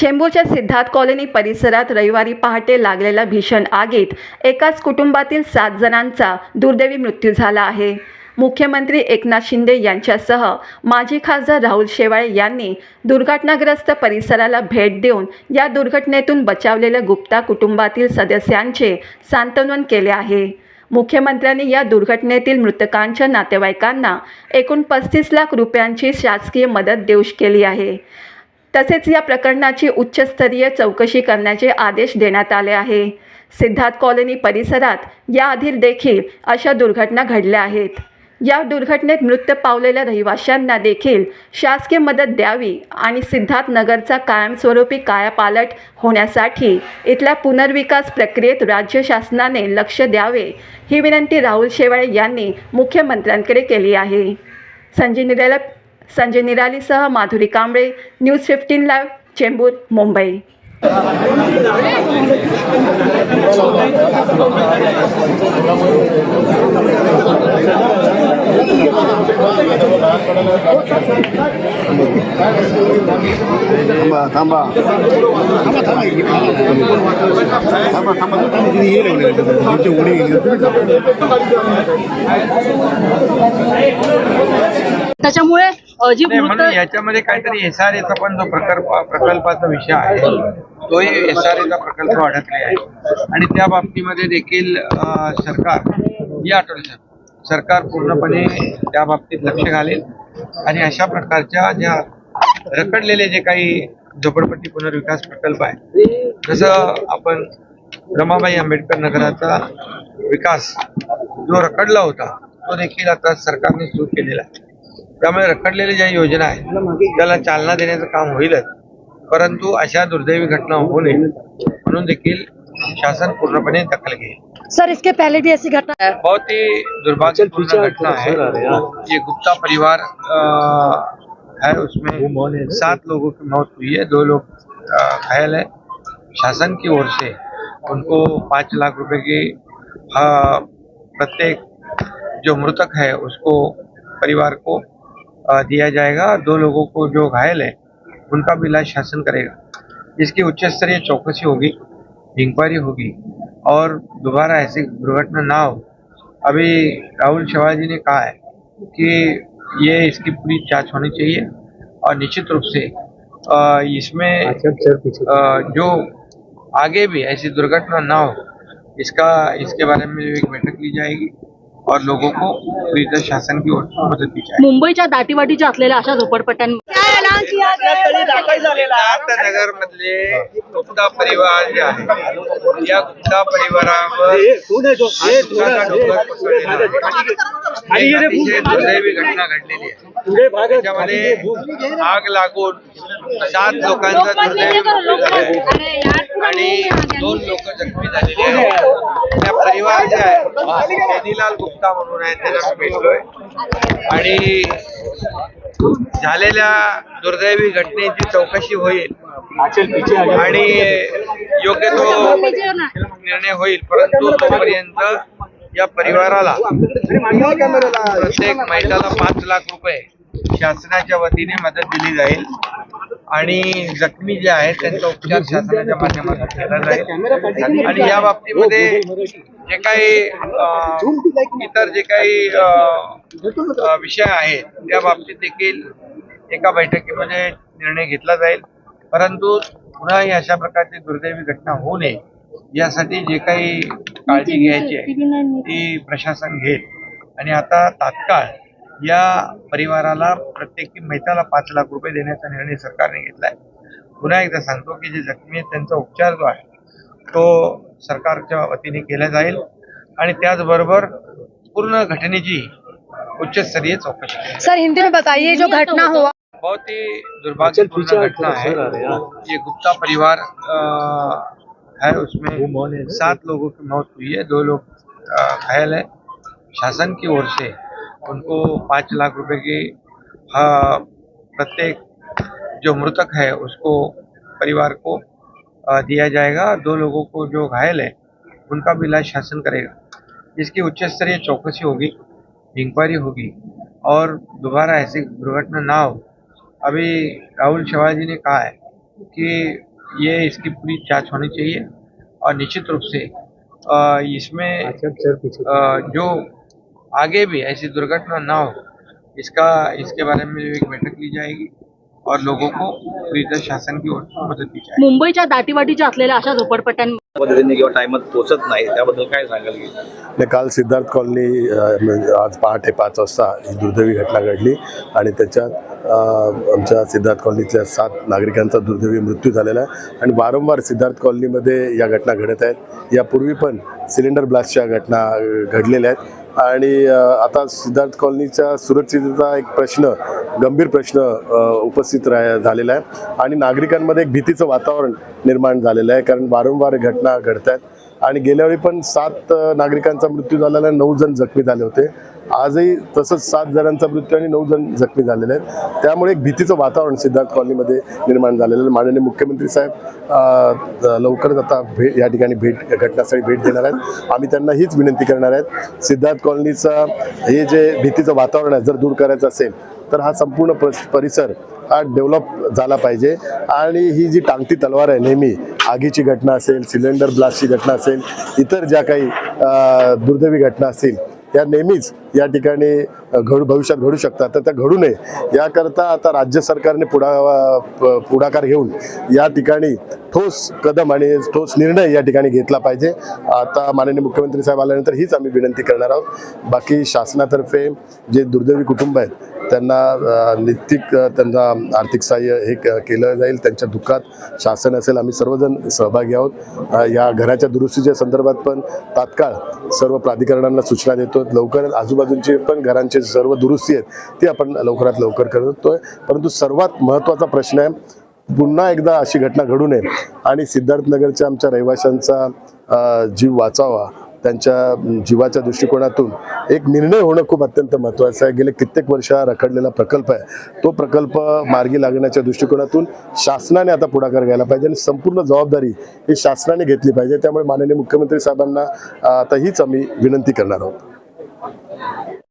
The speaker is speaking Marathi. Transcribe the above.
चेंबूरच्या सिद्धार्थ कॉलनी परिसरात रविवारी पहाटे लागलेल्या भीषण आगीत एकाच कुटुंबातील सात जणांचा दुर्दैवी मृत्यू झाला आहे. मुख्यमंत्री एकनाथ शिंदे यांच्यासह माजी खासदार राहुल शेवाळे यांनी दुर्घटनाग्रस्त परिसराला भेट देऊन या दुर्घटनेतून बचावलेल्या गुप्ता कुटुंबातील सदस्यांचे सांत्वनन केले आहे. मुख्यमंत्र्यांनी या दुर्घटनेतील मृतकांच्या नातेवाईकांना एकूण पस्तीस लाख रुपयांची शासकीय मदत देऊ केली आहे. तसेच या प्रकरणाची उच्चस्तरीय चौकशी करण्याचे आदेश देण्यात आले आहे. सिद्धार्थ कॉलनी परिसरात याआधी देखील अशा दुर्घटना घडल्या आहेत. या दुर्घटनेत मृत्यू पावलेल्या रहिवाशांना देखील शासकीय मदत द्यावी आणि सिद्धार्थ नगरचा कायमस्वरूपी कायापालट होण्यासाठी इथल्या पुनर्विकास प्रक्रियेत राज्य शासनाने लक्ष द्यावे ही विनंती राहुल शेवाळे यांनी मुख्यमंत्र्यांकडे केली आहे. Sanjay Nirala Sanjay निरालीसह Madhuri Kamble news fifteen live Chembur Mumbai थांबा थांबा थांबा थांबा तिथे ये लागले तुमची उडी गेली त्याच्यामुळे अ, जी म्हणून याच्यामध्ये काहीतरी एस आर एचा पण जो प्रकल्प प्रकल्पाचा विषय आहे तोही एस आर एचा प्रकल्प अडकले आहे. आणि त्या बाबतीमध्ये देखील सरकार या आठवड्यात सरकार पूर्णपणे त्या बाबतीत लक्ष घालेल. आणि अशा प्रकारच्या ज्या रखडलेले जे काही झोपडपट्टी पुनर्विकास प्रकल्प आहे जसं आपण रमाबाई आंबेडकर नगराचा विकास जो रखडला होता तो देखील आता सरकारने सुरू केलेला आहे. त्यामुळे रखडलेल्या ज्या योजना आहेत त्याला चालना देण्याचं काम होईलच. परंतु अशा दुर्दैवी घटना होऊ नये म्हणून देखील शासन पूर्णपणे दखल घेईल. सर इसके पहले भी ऐसी घटना है बहुत ही दुर्भाग्यपूर्ण घटना है। ये गुप्ता परिवार है उसमें सात लोगों की मौत हुई है दो लोग घायल है। शासन की ओर से उनको पाँच लाख रुपए की प्रत्येक जो मृतक है उसको परिवार को दिया जाएगा। दो लोगों को जो घायल है उनका भी इलाज शासन करेगा। इसकी उच्च स्तरीय चौकसी होगी इंक्वायरी होगी और दोबारा ऐसी दुर्घटना ना हो। अभी राहुल शिवाजी ने कहा है कि ये इसकी पूरी जाँच होनी चाहिए और निश्चित रूप से इसमें जो आगे भी ऐसी दुर्घटना ना हो इसका इसके बारे में एक बैठक ली जाएगी। और लोगों को पूरी शासन की ओर मदद दी जाए। मुंबईच्या दाटीवाटीच्या असलेल्या अशा झोपडपट्ट्यांमध्ये सिद्धार्थ नगर मधले गुप्ता परिवार जे आहे या गुप्ता परिवारावर दुर्दैवी घटना घडलेली आहे त्याच्यामध्ये आग लागून सात लोकांचा दुर्दैवी मृत्यू झाला आणि दोन लोक जखमी झालेले आहेत त्या परिवार जे आहे सेनीलाल गुप्ता म्हणून आहे त्यांना मी भेटलोय आणि झालेल्या दुर्दैवी घटनेची चौकशी होईल. आणि योग्य तो निर्णय होईल. परंतु तोपर्यंत या परिवाराला प्रत्येक महिलाला पाच लाख रुपये शासनाच्या वतीने मदत दिली जाईल. आणि जखमी जे आहेत त्यांचा उपचार शासनाच्या माध्यमातून केला जाईल. आणि या बाबतीमध्ये जे काही इतर जे काही विषय आहेत त्या बाबतीत देखील एका बैठकीमध्ये निर्णय घेतला जाईल. परंतु पुन्हा ही अशा प्रकारची दुर्दैवी घटना होऊ नये यासाठी जे काही काळजी घ्यायची आहे ती प्रशासन घेईल. आणि आता तात्काळ या परिवाराला प्रत्येकी मैताला पाच लाख रुपये देण्याचा निर्णय सरकारने घेतलाय. पुन्हा एकदा सांगतो की जे जखमी आहेत त्यांचा उपचार जो आहे तो सरकारच्या वतीने केला जाईल आणि त्याचबरोबर पूर्ण घटनेची उच्चस्तरीय चौकशी सर हिंदी में बताइए जो घटना हुआ बहुत ही दुर्भाग्यपूर्ण घटना है। ये गुप्ता परिवार अ, है उसमें सात लोगों की मौत हुई है। दो लोग घायल है। शासन की ओर से उनको पाँच लाख रुपए की अ, प्रत्येक जो मृतक है उसको परिवार को दिया जाएगा। दो लोगों को जो घायल है उनका भी इलाज शासन करेगा। जिसकी उच्च स्तरीय चौकसी होगी इंक्वायरी होगी और दोबारा ऐसी दुर्घटना ना हो। अभी राहुल शिवाजी ने कहा है कि ये इसकी पूरी जाँच होनी चाहिए और निश्चित रूप से इसमें जो आगे भी ऐसी दुर्घटना ना हो। इसका इसके बारे में एक बैठक ली जाएगी और लोगों को शासन की ओर से मदद दी जाएगी। मुंबईच्या दाटीवाटीच्या असलेल्या अशा पद्धतीने किंवा पोहोचत नाही त्याबद्दल काय सांगाल की? नाही काल सिद्धार्थ कॉलनी अ, म्हणजे आज पहाटे पाच वाजता ही दुर्दैवी घटना घडली आणि त्याच्यात अ, आमच्या सिद्धार्थ कॉलनीतल्या सात नागरिकांचा दुर्दैवी मृत्यू झालेला आहे. आणि वारंवार सिद्धार्थ कॉलनीमध्ये या घटना घडत आहेत. यापूर्वी पण सिलेंडर ब्लास्टच्या घटना अ, घडलेल्या आहेत. आणि आता सिद्धार्थ कॉलनीच्या सुरक्षिततेचा एक प्रश्न गंभीर प्रश्न उपस्थित राह झालेला आहे. आणि नागरिकांमध्ये एक भीतीचं वातावरण निर्माण झालेलं आहे कारण वारंवार घटना घडत आहेत आणि गेल्यावेळी पण सात नागरिकांचा मृत्यू झालेला आहे नऊ जण जखमी झाले होते. आजही तसंच सात जणांचा मृत्यू आणि नऊ जण जखमी झालेले आहेत. त्यामुळे एक भीतीचं वातावरण सिद्धार्थ कॉलनीमध्ये निर्माण झालेलं आहे. माननीय मुख्यमंत्री साहेब लवकरच आता भे या ठिकाणी भेट घटनास्थळी भेट देणार आहेत. आम्ही त्यांना हीच विनंती करणार आहेत. सिद्धार्थ कॉलनीचा हे जे भीतीचं वातावरण आहे जर दूर करायचं असेल तर हा संपूर्ण परिसर हा डेव्हलप झाला पाहिजे. आणि ही जी टांगती तलवार आहे नेहमी आगीची घटना असेल सिलेंडर ब्लास्टची घटना असेल इतर ज्या काही दुर्दैवी घटना असतील या नेहमीच या ठिकाणी घडू भविष्यात घडू शकतात. तर त्या घडू नये. याकरता आता राज्य सरकारने पुढा प- पुढाकार घेऊन या ठिकाणी ठोस कदम आणि ठोस निर्णय या ठिकाणी घेतला पाहिजे. आता माननीय मुख्यमंत्री साहेब आल्यानंतर हीच आम्ही विनंती करणार आहोत. बाकी शासनातर्फे जे दुर्दैवी कुटुंब आहेत त्यांना नित्तिक निश्चित त्यांना आर्थिक सहाय्य हे क- केलं जाईल. त्यांच्या दुःखात शासन असेल आम्ही सर्वजण सहभागी आहोत. या घराच्या दुरुस्तीच्या संदर्भात पण तात्काळ सर्व प्राधिकरणांना सूचना देतो. लवकर आजूबाजूंचे पण घरांचे सर्व दुरुस्ती आहेत ती आपण लवकरात लवकर करतोय. परंतु सर्वात महत्त्वाचा प्रश्न आहे पुन्हा एकदा अशी घटना घडू नये. आणि सिद्धार्थनगरच्या आमच्या रहिवाशांचा जीव वाचावा. त्यांच्या जीवाच्या दृष्टिकोनातून एक निर्णय होणं खूप अत्यंत महत्त्वाचं आहे. गेले कित्येक वर्ष हा रखडलेला प्रकल्प आहे. तो प्रकल्प मार्गी लागण्याच्या दृष्टिकोनातून शासनाने आता पुढाकार घ्यायला पाहिजे आणि संपूर्ण जबाबदारी ही शासनाने घेतली पाहिजे. त्यामुळे माननीय मुख्यमंत्री साहेबांना आता हीच आम्ही विनंती करणार आहोत. that.